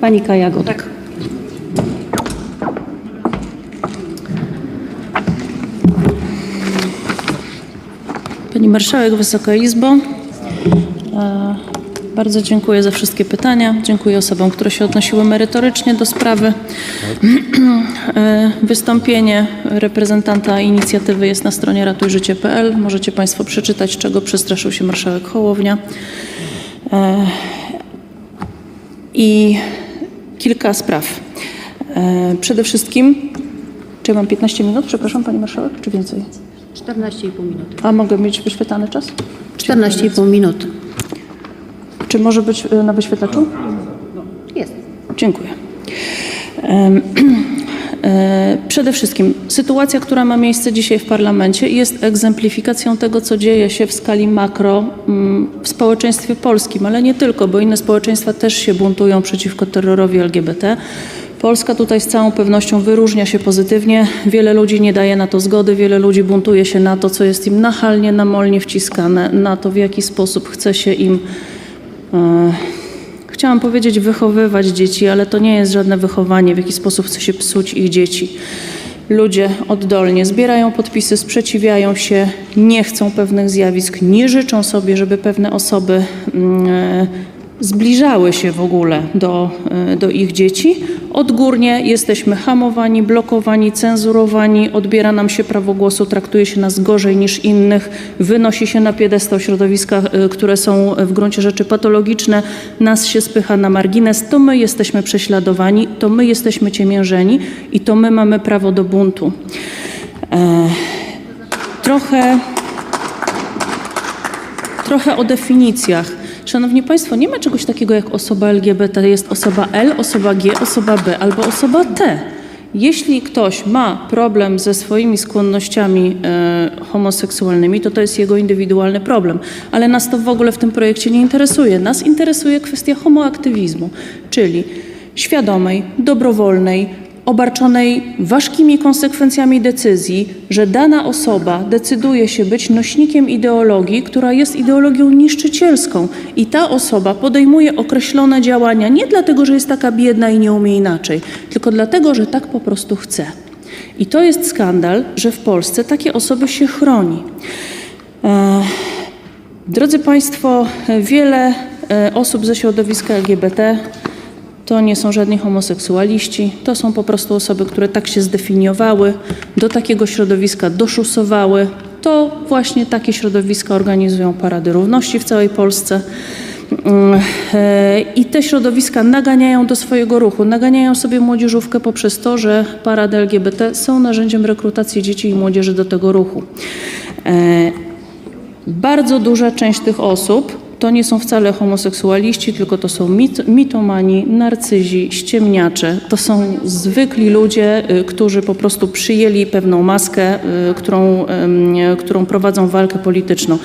Pani Kaja Godek. Pani Marszałek, Wysoka Izbo. E, Bardzo dziękuję za wszystkie pytania. Dziękuję osobom, które się odnosiły merytorycznie do sprawy. E, Wystąpienie reprezentanta inicjatywy jest na stronie ratujżycie.pl. Możecie Państwo przeczytać, czego przestraszył się marszałek Hołownia. E, I kilka spraw. E, Przede wszystkim, czy mam 15 minut, przepraszam Pani Marszałek, czy więcej? 14,5 minuty. A mogę mieć wyświetlany czas? 14,5 minuty. Czy może być y, na wyświetlaczu? Jest. Dziękuję. E, Przede wszystkim sytuacja, która ma miejsce dzisiaj w parlamencie jest egzemplifikacją tego, co dzieje się w skali makro mm, w społeczeństwie polskim, ale nie tylko, bo inne społeczeństwa też się buntują przeciwko terrorowi LGBT. Polska tutaj z całą pewnością wyróżnia się pozytywnie. Wiele ludzi nie daje na to zgody, wiele ludzi buntuje się na to, co jest im nachalnie, namolnie wciskane, na to, w jaki sposób chce się im e, Chciałam powiedzieć wychowywać dzieci, ale to nie jest żadne wychowanie, w jaki sposób chce się psuć ich dzieci. Ludzie oddolnie zbierają podpisy, sprzeciwiają się, nie chcą pewnych zjawisk, nie życzą sobie, żeby pewne osoby e, zbliżały się w ogóle do, e, do ich dzieci. Odgórnie jesteśmy hamowani, blokowani, cenzurowani, odbiera nam się prawo głosu, traktuje się nas gorzej niż innych, wynosi się na piedestał środowiska, e, które są w gruncie rzeczy patologiczne, nas się spycha na margines, to my jesteśmy prześladowani, to my jesteśmy ciemiężeni i to my mamy prawo do buntu. E, trochę Trochę o definicjach. Szanowni Państwo, nie ma czegoś takiego jak osoba LGBT. Jest osoba L, osoba G, osoba B albo osoba T. Jeśli ktoś ma problem ze swoimi skłonnościami e, homoseksualnymi, to to jest jego indywidualny problem. Ale nas to w ogóle w tym projekcie nie interesuje. Nas interesuje kwestia homoaktywizmu, czyli świadomej, dobrowolnej, obarczonej ważkimi konsekwencjami decyzji, że dana osoba decyduje się być nośnikiem ideologii, która jest ideologią niszczycielską i ta osoba podejmuje określone działania nie dlatego, że jest taka biedna i nie umie inaczej, tylko dlatego, że tak po prostu chce. I to jest skandal, że w Polsce takie osoby się chroni. E, Drodzy Państwo, wiele e, osób ze środowiska LGBT to nie są żadni homoseksualiści, to są po prostu osoby, które tak się zdefiniowały, do takiego środowiska doszusowały. To właśnie takie środowiska organizują parady równości w całej Polsce. Mm, e, I te środowiska naganiają do swojego ruchu, naganiają sobie młodzieżówkę poprzez to, że parady LGBT są narzędziem rekrutacji dzieci i młodzieży do tego ruchu. E, bardzo duża część tych osób to nie są wcale homoseksualiści, tylko to są mit, mitomani, narcyzi, ściemniacze. To są zwykli ludzie, y, którzy po prostu przyjęli pewną maskę, y, którą, ym, którą prowadzą walkę polityczną.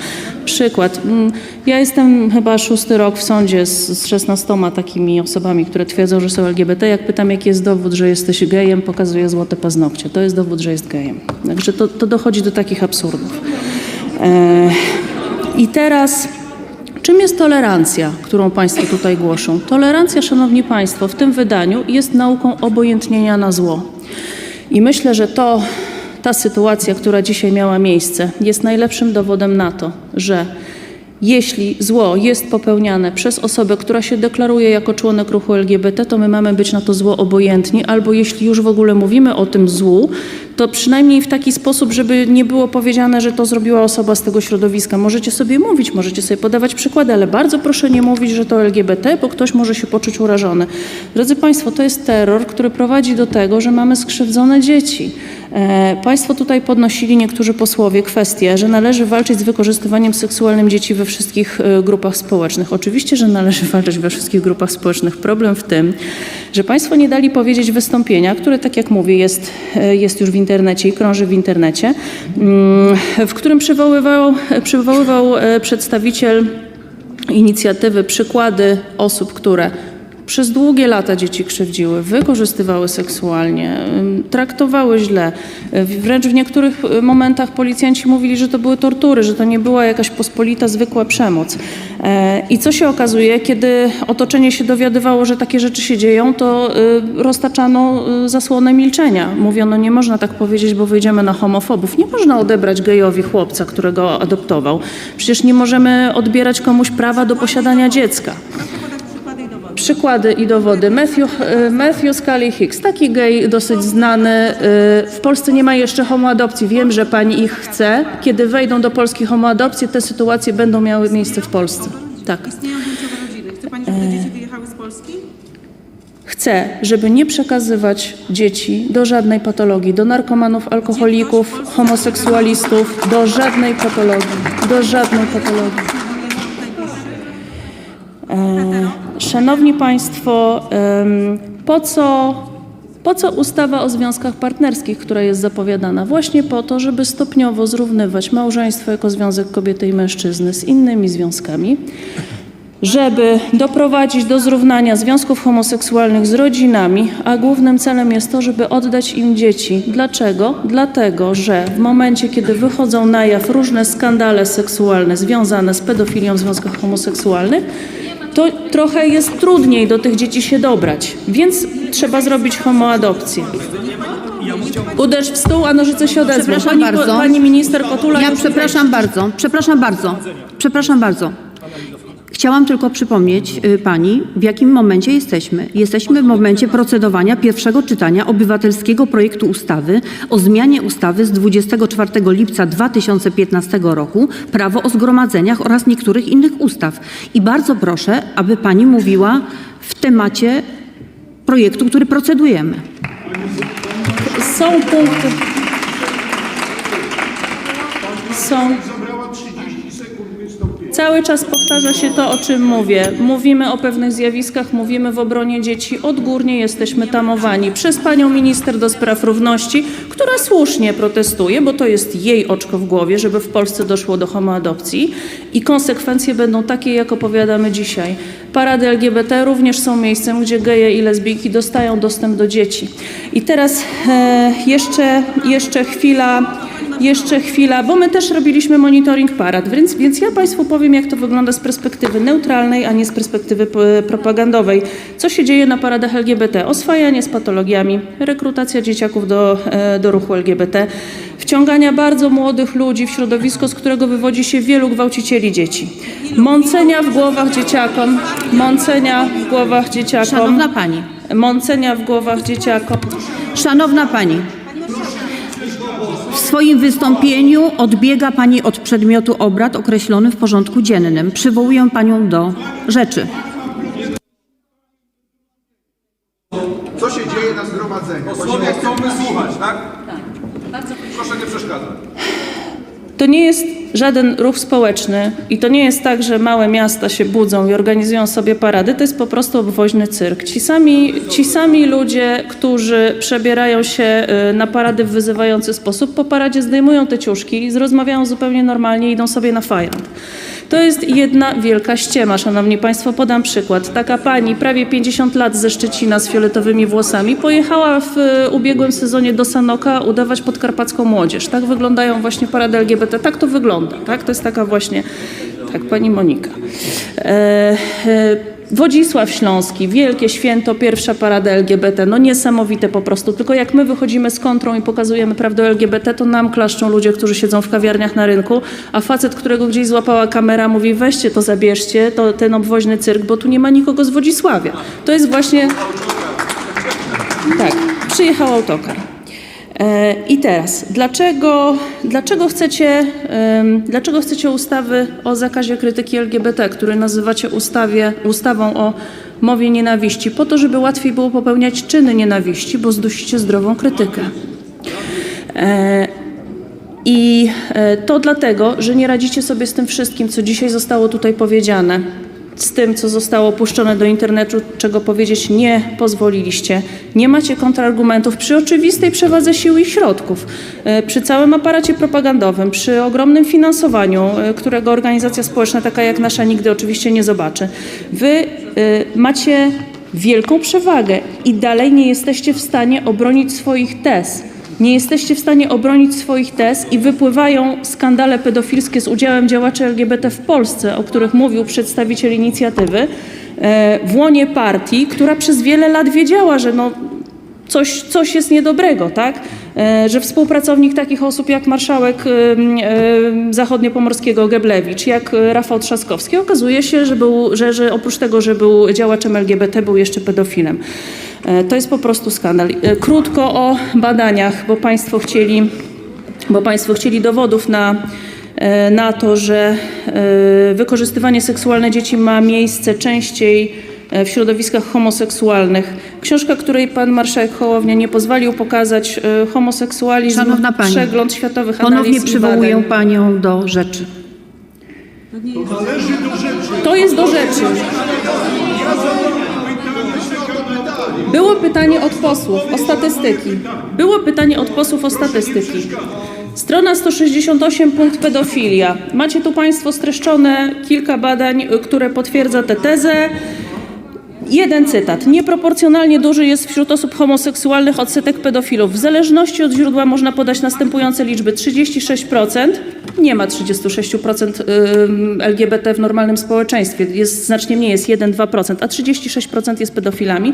Przykład. Mm, Ja jestem chyba szósty rok w sądzie z, z 16 takimi osobami, które twierdzą, że są LGBT. Jak pytam, jaki jest dowód, że jesteś gejem, pokazuje złote paznokcie. To jest dowód, że jest gejem. Także to, to dochodzi do takich absurdów. E, I teraz, czym jest tolerancja, którą Państwo tutaj głoszą? Tolerancja, Szanowni Państwo, w tym wydaniu jest nauką obojętnienia na zło. I myślę, że to, ta sytuacja, która dzisiaj miała miejsce, jest najlepszym dowodem na to, że jeśli zło jest popełniane przez osobę, która się deklaruje jako członek ruchu LGBT, to my mamy być na to zło obojętni, albo jeśli już w ogóle mówimy o tym złu, to przynajmniej w taki sposób, żeby nie było powiedziane, że to zrobiła osoba z tego środowiska. Możecie sobie mówić, możecie sobie podawać przykłady, ale bardzo proszę nie mówić, że to LGBT, bo ktoś może się poczuć urażony. Drodzy Państwo, to jest terror, który prowadzi do tego, że mamy skrzywdzone dzieci. E, Państwo tutaj podnosili niektórzy posłowie kwestię, że należy walczyć z wykorzystywaniem seksualnym dzieci we wszystkich e, grupach społecznych. Oczywiście, że należy walczyć we wszystkich grupach społecznych. Problem w tym, że Państwo nie dali powiedzieć wystąpienia, które, tak jak mówię, jest, e, jest już w internecie i krąży w internecie, mm, w którym przywoływał, przywoływał e, przedstawiciel inicjatywy przykłady osób, które przez długie lata dzieci krzywdziły, wykorzystywały seksualnie, traktowały źle. Y, Wręcz w niektórych y, momentach policjanci mówili, że to były tortury, że to nie była jakaś pospolita, zwykła przemoc. E, I co się okazuje, kiedy otoczenie się dowiadywało, że takie rzeczy się dzieją, to y, roztaczano zasłonę milczenia. Mówiono, nie można tak powiedzieć, bo wyjdziemy na homofobów. Nie można odebrać gejowi chłopca, którego adoptował. Przecież nie możemy odbierać komuś prawa do posiadania dziecka. Przykłady i dowody. Matthew, y, Matthew Scully Hicks, taki gej dosyć znany. y, W Polsce nie ma jeszcze homoadopcji. Wiem, że pani ich chce. Kiedy wejdą do Polski homoadopcje, te sytuacje będą miały miejsce w Polsce. Tak. Istnieją więźniowe rodziny. Chce Pani, żeby dzieci wyjechały z Polski? Chcę, żeby nie przekazywać dzieci do żadnej patologii, do narkomanów, alkoholików, homoseksualistów, do żadnej patologii, do żadnej patologii. E, Szanowni Państwo, po co, po co ustawa o związkach partnerskich, która jest zapowiadana? Właśnie po to, żeby stopniowo zrównywać małżeństwo jako związek kobiety i mężczyzny z innymi związkami, żeby doprowadzić do zrównania związków homoseksualnych z rodzinami, a głównym celem jest to, żeby oddać im dzieci. Dlaczego? Dlatego, że w momencie, kiedy wychodzą na jaw różne skandale seksualne związane z pedofilią w związkach homoseksualnych, to trochę jest trudniej do tych dzieci się dobrać, więc trzeba zrobić homoadopcję. Uderz w stół, a nożyce się odezwą. Przepraszam Pani, bardzo. pani minister Kotula... Ja przepraszam bardzo, przepraszam bardzo, przepraszam bardzo. Chciałam tylko przypomnieć y, pani, w jakim momencie jesteśmy. Jesteśmy w momencie procedowania pierwszego czytania obywatelskiego projektu ustawy o zmianie ustawy z 24 lipca 2015 roku Prawo o zgromadzeniach oraz niektórych innych ustaw. I bardzo proszę, aby pani mówiła w temacie projektu, który procedujemy. Są punkty. Są. Cały czas powtarza się to, o czym mówię. Mówimy o pewnych zjawiskach, mówimy w obronie dzieci. Odgórnie jesteśmy tamowani przez panią minister do spraw równości, która słusznie protestuje, bo to jest jej oczko w głowie, żeby w Polsce doszło do homoadopcji. I konsekwencje będą takie, jak opowiadamy dzisiaj. Parady LGBT również są miejscem, gdzie geje i lesbijki dostają dostęp do dzieci. I teraz e, jeszcze, jeszcze chwila. Jeszcze chwila, bo my też robiliśmy monitoring parad, więc, więc ja Państwu powiem, jak to wygląda z perspektywy neutralnej, a nie z perspektywy p- propagandowej. Co się dzieje na paradach LGBT? Oswajanie z patologiami, rekrutacja dzieciaków do, e, do ruchu LGBT, wciągania bardzo młodych ludzi w środowisko, z którego wywodzi się wielu gwałcicieli dzieci. Mącenia w głowach dzieciakom, mącenia w głowach dzieciakom, Szanowna pani, mącenia w głowach dzieciakom. Szanowna Pani, w swoim wystąpieniu odbiega Pani od przedmiotu obrad określonych w porządku dziennym. Przywołuję Panią do rzeczy. Co się dzieje na zgromadzeniu? Posłowie chcą wysłuchać, tak? Proszę nie przeszkadzać. To nie jest żaden ruch społeczny i to nie jest tak, że małe miasta się budzą i organizują sobie parady. To jest po prostu obwoźny cyrk. Ci sami, ci sami ludzie, którzy przebierają się y, na parady w wyzywający sposób, po paradzie zdejmują te ciuszki rozmawiają zupełnie normalnie i idą sobie na fajrant. To jest jedna wielka ściema, szanowni państwo. Podam przykład. Taka pani, prawie 50 lat ze Szczecina z fioletowymi włosami, pojechała w y, ubiegłym sezonie do Sanoka udawać podkarpacką młodzież. Tak wyglądają właśnie parady LGBT. Tak to wygląda. Tak? To jest taka właśnie, tak, pani Monika. E, e, Wodzisław Śląski, wielkie święto, pierwsza parada LGBT, no niesamowite po prostu. Tylko jak my wychodzimy z kontrą i pokazujemy prawdę LGBT, to nam klaszczą ludzie, którzy siedzą w kawiarniach na rynku, a facet, którego gdzieś złapała kamera, mówi weźcie to, zabierzcie, to ten obwoźny cyrk, bo tu nie ma nikogo z Wodzisławia. To jest właśnie... Tak, przyjechał autokar. E, I teraz, dlaczego, dlaczego, chcecie, dlaczego chcecie ustawy o zakazie krytyki LGBT, który nazywacie ustawie, ustawą o mowie nienawiści? Po to, żeby łatwiej było popełniać czyny nienawiści, bo zdusicie zdrową krytykę. E, I e, to dlatego, że nie radzicie sobie z tym wszystkim, co dzisiaj zostało tutaj powiedziane, z tym, co zostało puszczone do internetu, czego powiedzieć nie pozwoliliście. Nie macie kontrargumentów przy oczywistej przewadze sił i środków, e, przy całym aparacie propagandowym, przy ogromnym finansowaniu, e, którego organizacja społeczna taka jak nasza nigdy oczywiście nie zobaczy. Wy e, macie wielką przewagę i dalej nie jesteście w stanie obronić swoich tez. Nie jesteście w stanie obronić swoich tez i wypływają skandale pedofilskie z udziałem działaczy LGBT w Polsce, o których mówił przedstawiciel inicjatywy, e, w łonie partii, która przez wiele lat wiedziała, że no, coś, coś jest niedobrego, tak? E, Że współpracownik takich osób jak marszałek zachodniopomorskiego Geblewicz, jak Rafał Trzaskowski, okazuje się, że, był, że, że oprócz tego, że był działaczem LGBT, był jeszcze pedofilem. E, To jest po prostu skandal. E, Krótko o badaniach, bo Państwo chcieli, bo państwo chcieli dowodów na, e, na to, że wykorzystywanie seksualne dzieci ma miejsce częściej w środowiskach homoseksualnych. Książka, której pan marszałek Hołownia nie pozwolił pokazać, homoseksualizm, Szanowna Pani, przegląd światowych Ponownie analiz i przywołuję badań. panią do rzeczy. To jest do rzeczy. Było pytanie od posłów o statystyki. Było pytanie od posłów o statystyki. Strona 168, punkt pedofilia. Macie tu Państwo streszczone kilka badań, które potwierdza tę tezę. Jeden cytat. Nieproporcjonalnie duży jest wśród osób homoseksualnych odsetek pedofilów. W zależności od źródła można podać następujące liczby. 36%. Nie ma 36% ym, LGBT w normalnym społeczeństwie. Jest znacznie mniej, jest 1-2%, a 36% jest pedofilami.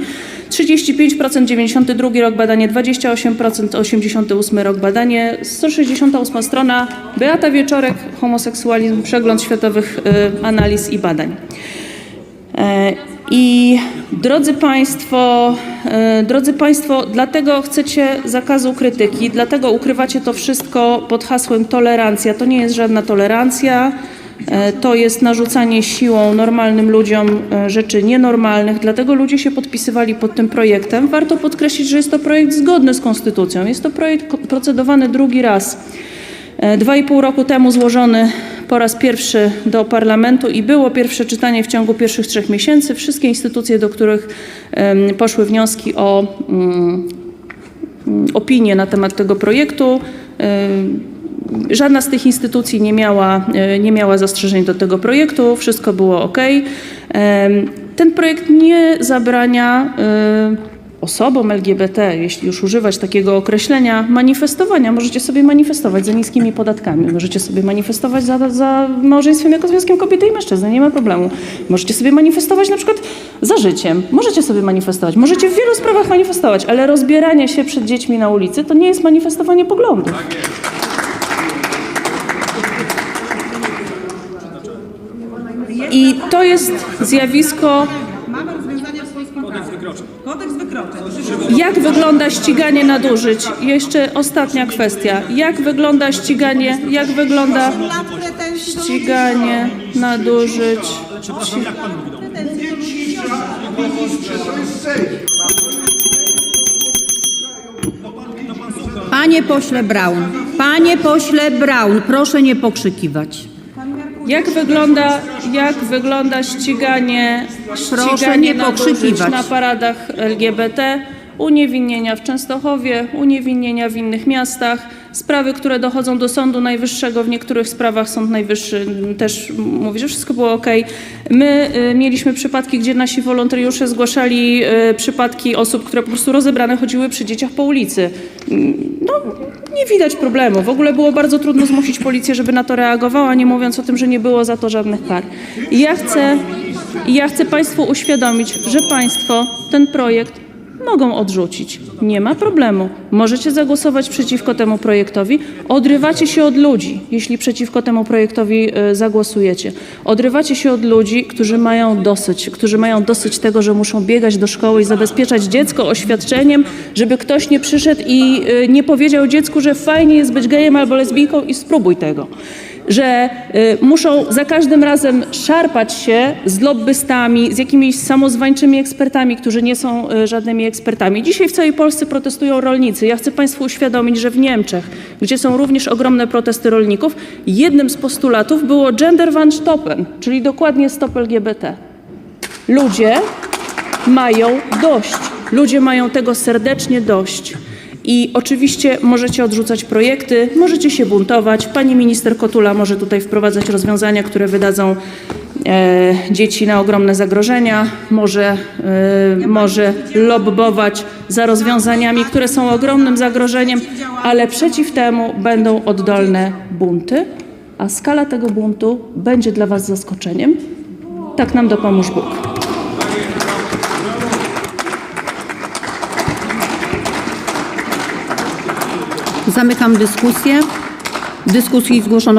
35% 92 rok badanie, 28% 88 rok badanie. 168 strona. Beata Wieczorek, homoseksualizm, przegląd światowych y, analiz i badań. I drodzy Państwo, e, drodzy Państwo, dlatego chcecie zakazu krytyki, dlatego ukrywacie to wszystko pod hasłem tolerancja. To nie jest żadna tolerancja, e, to jest narzucanie siłą normalnym ludziom e, rzeczy nienormalnych, dlatego ludzie się podpisywali pod tym projektem. Warto podkreślić, że jest to projekt zgodny z konstytucją. Jest to projekt procedowany drugi raz. Dwa i pół roku temu złożony po raz pierwszy do parlamentu i było pierwsze czytanie w ciągu pierwszych trzech miesięcy. Wszystkie instytucje, do których poszły wnioski o mm, opinie na temat tego projektu, żadna z tych instytucji nie miała, e, nie miała zastrzeżeń do tego projektu, wszystko było ok. Ten projekt nie zabrania osobom LGBT, jeśli już używać takiego określenia, manifestowania. Możecie sobie manifestować za niskimi podatkami, możecie sobie manifestować za, za małżeństwem jako związkiem kobiety i mężczyzny, nie ma problemu. Możecie sobie manifestować na przykład za życiem, możecie sobie manifestować, możecie w wielu sprawach manifestować, ale rozbieranie się przed dziećmi na ulicy to nie jest manifestowanie poglądów. I to jest zjawisko Jak wygląda ściganie nadużyć? Jeszcze ostatnia kwestia. Jak wygląda ściganie, jak wygląda ściganie nadużyć? Panie pośle Braun, panie pośle Braun, proszę nie pokrzykiwać. Jak wygląda, jak wygląda ściganie, Proszę ściganie nie nadużyć pokrzykiwać. na paradach LGBT? Uniewinnienia w Częstochowie, uniewinnienia w innych miastach, sprawy, które dochodzą do Sądu Najwyższego, w niektórych sprawach Sąd Najwyższy też mówi, że wszystko było ok. My y, mieliśmy przypadki, gdzie nasi wolontariusze zgłaszali y, przypadki osób, które po prostu rozebrane chodziły przy dzieciach po ulicy. No, nie widać problemu. W ogóle było bardzo trudno zmusić policję, żeby na to reagowała, nie mówiąc o tym, że nie było za to żadnych kar. Ja chcę, ja chcę Państwu uświadomić, że Państwo ten projekt mogą odrzucić. Nie ma problemu. Możecie zagłosować przeciwko temu projektowi. Odrywacie się od ludzi, jeśli przeciwko temu projektowi y, zagłosujecie. Odrywacie się od ludzi, którzy mają dosyć, którzy mają dosyć tego, że muszą biegać do szkoły i zabezpieczać dziecko oświadczeniem, żeby ktoś nie przyszedł i y, nie powiedział dziecku, że fajnie jest być gejem albo lesbijką i spróbuj tego że y, muszą za każdym razem szarpać się z lobbystami, z jakimiś samozwańczymi ekspertami, którzy nie są y, żadnymi ekspertami. Dzisiaj w całej Polsce protestują rolnicy. Ja chcę Państwu uświadomić, że w Niemczech, gdzie są również ogromne protesty rolników, jednym z postulatów było gender van stoppen, czyli dokładnie stop LGBT. Ludzie mają dość. Ludzie mają tego serdecznie dość. I oczywiście możecie odrzucać projekty, możecie się buntować. Pani minister Kotula może tutaj wprowadzać rozwiązania, które wydadzą e, dzieci na ogromne zagrożenia, może, e, może lobbować za rozwiązaniami, które są ogromnym zagrożeniem, ale przeciw temu będą oddolne bunty, a skala tego buntu będzie dla Was zaskoczeniem. Tak nam dopomóż Bóg. Zamykam dyskusję. W dyskusji zgłoszono